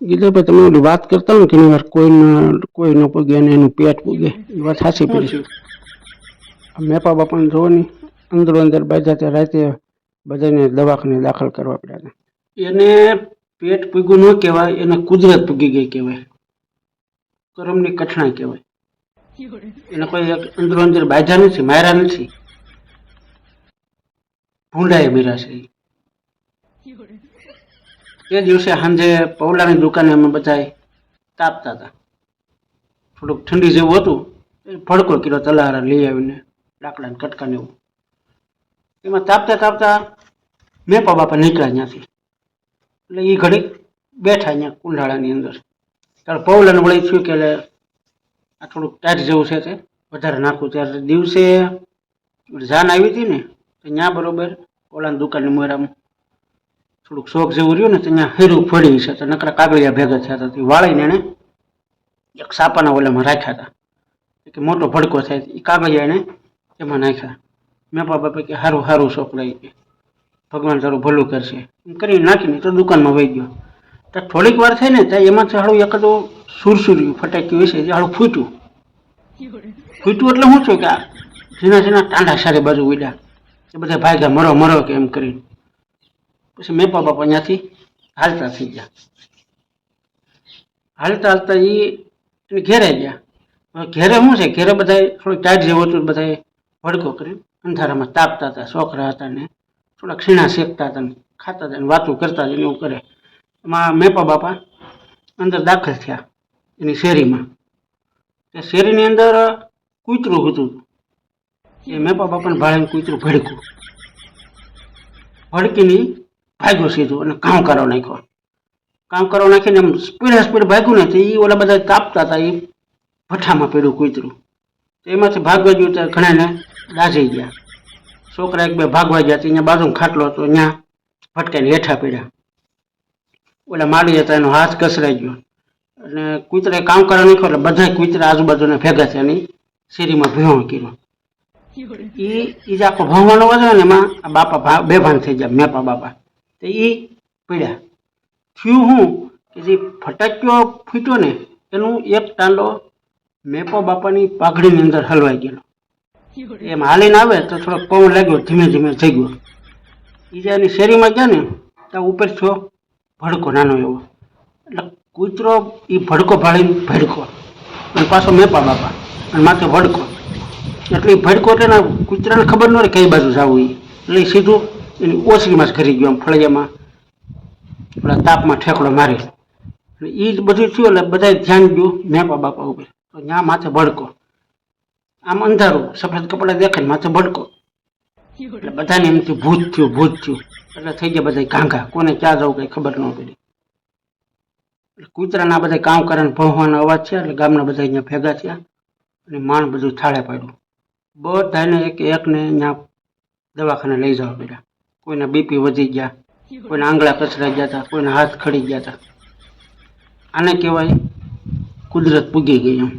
ગીતાભાઈ તમે ઓલી વાત કરતા હોય ને ઘણી વાર કોઈને કોઈ ન પૂગે અને એનું પેટ પૂગે એ વાત સાચી પડી. મેપા બાપાને જોવો નહીં અંદરો અંદર બાજા તે રાતે બધાને દવાખાને દાખલ કરવા પડ્યા એને પેટ પૂગ્યું ન કહેવાય એને કુદરત પૂગી ગઈ કહેવાય. કરમની કઠણાઈ કહેવાય. એને કોઈ અંદરો અંદર બાજા નથી માયરા નથી. ભૂંડાએ મીરા છે. એ દિવસે સાંજે પૌલાની દુકાને અમે બધા તાપતા હતા થોડુંક ઠંડી જેવું હતું, એ ભડકો કિલો તલહારા લઈ આવીને, લાકડાને કટકાને એવું. એમાં તાપતા તાપતા મેં પા બાપા નીકળ્યા ત્યાંથી. એટલે એ ઘડીક બેઠા અહીંયા કુંડાળાની અંદર. ત્યારે પૌલાને વળી થયું કે આ થોડુંક ટાઈટ જેવું છે તે, વધારે નાખું. ત્યારે દિવસે જાન આવી હતી ને, તો ત્યાં બરોબર ઓલાની દુકાનની મોરામાં થોડુંક શોખ જેવું રહ્યું ને ત્યાં હેરું ફળી છે તો નકરા કાગળિયા ભેગા થયા હતા, તે વાળીને એણે એક સાપાના ઓલામાં રાખ્યા હતા. કે મોટો ભડકો થાય એ કાગળિયા એને એમાં નાખ્યા. મેં બાપા કે સારું સારું લઈ કે ભગવાન તારું ભલું કરશે. એમ કરીને નાખીને તો દુકાનમાં વહી ગયો. તો થોડીક વાર થઈ ને ત્યાં એમાંથી હાડું એકાદું સુરસુર્યું ફટાક્યું હશે, જે હાળું ફૂટ્યું. ફૂટ્યું એટલે શું છે કે ઝીણા ઝીણા ટાંડા સારી બાજુ ઉડ્યા. એ બધા ભાગ્યા મરો મરો કે એમ કરીને. પછી મેપા બાપા ત્યાંથી હાલતા થઈ ગયા. હાલતા હાલતા એ એને ઘેરે ગયા. હવે ઘેરે શું છે? ઘેરે બધા થોડીક ટાઈટ જેવું હતું બધા ભડકો કરી અંધારામાં તાપતા હતા, છોકરા હતા ને થોડાક ક્ષીણા શેકતા હતા ને ખાતા હતા ને વાતો કરતા હતા ને એવું કરે. એમાં મેપા બાપા અંદર દાખલ થયા એની શેરીમાં. તે શેરીની અંદર કૂતરું હતું. એ મેપા બાપાને ભાળીને કૂતરું ભડકું ભડકીને ભાગ્યો સીધું અને કામ કરવા નાખ્યો. કામ કરવા નાખીને એમ સ્પીડ સ્પીડ ભાગ્યું ને તો એ ઓલા બધા તાપતા હતા એ ભઠ્ઠામાં પડ્યું કૂતરું. તો એમાંથી ભાગવા ગયું ત્યારે ઘણાને દાઝી ગયા. છોકરા એક બે ભાગવા ગયા તો અહીંયા બાજુમાં ખાટલો હતો ત્યાં ભટકાઈને હેઠા પડ્યા. ઓલા માડી હતા એનો હાથ કસરાઈ ગયો. અને કૂતરાએ કામ કરવા નાખ્યો એટલે બધા કૂતરા આજુબાજુને ભેગા થયા એની શેરીમાં ભેણો કર્યો. એ જે આખો ભણવાનો વધે ને એમાં બાપા ભા- બેભાન થઈ ગયા, મેપા બાપા. તો એ પડ્યા. થયું હું કે જે ફટાક્યો ફૂટ્યો ને, એનું એક ટાંડો મેપા બાપાની પાઘડીની અંદર હલવાઈ ગયેલો. એમ હાલીને આવે તો થોડોક પવન લાગ્યો, ધીમે ધીમે થઈ ગયો એ એની શેરીમાં ગયા ને, ત્યાં ઉપર થયો ભડકો, નાનો એવો. એટલે કૂતરો એ ભડકો ભાળીને ભડકો. અને પાછો મેપા બાપા, અને માથે ભડકો. એટલે ભડકો એટલે કૂતરાને ખબર ન રહે કઈ બાજુ જવું એ એટલે સીધું એની ઓસરીમાં જ ઘરી ગયો આમ ફળિયામાં. પેલા તાપમાં ઠેકડો મારી. એ જ બધું થયું એટલે બધા ધ્યાન ગયું મેપા બાપા ઉપર. તો ત્યાં માથે ભડકો. આમ અંધારું, સફેદ કપડાં દેખાય ને માથે ભડકો. એટલે બધાને એમથી ભૂત થયું ભૂત થયું. એટલે થઈ ગયા બધા ઘાંઘા કોને ક્યાં જવું કંઈ ખબર ન પડી. કૂતરાના બધા કામ કરે ભણવાનો અવાજ છે એટલે ગામના બધા અહીંયા ભેગા થયા. અને માણ બધું થાળે પાડ્યું. બધાને એક એકને અહીંયા દવાખાને લઈ જવા પડ્યા. કોઈના બીપી વધી ગયા, કોઈના આંગળા કચરાઈ ગયા હતા કોઈના હાથ ખડી ગયા હતા આને કહેવાય કુદરત પૂગી ગઈ એમ.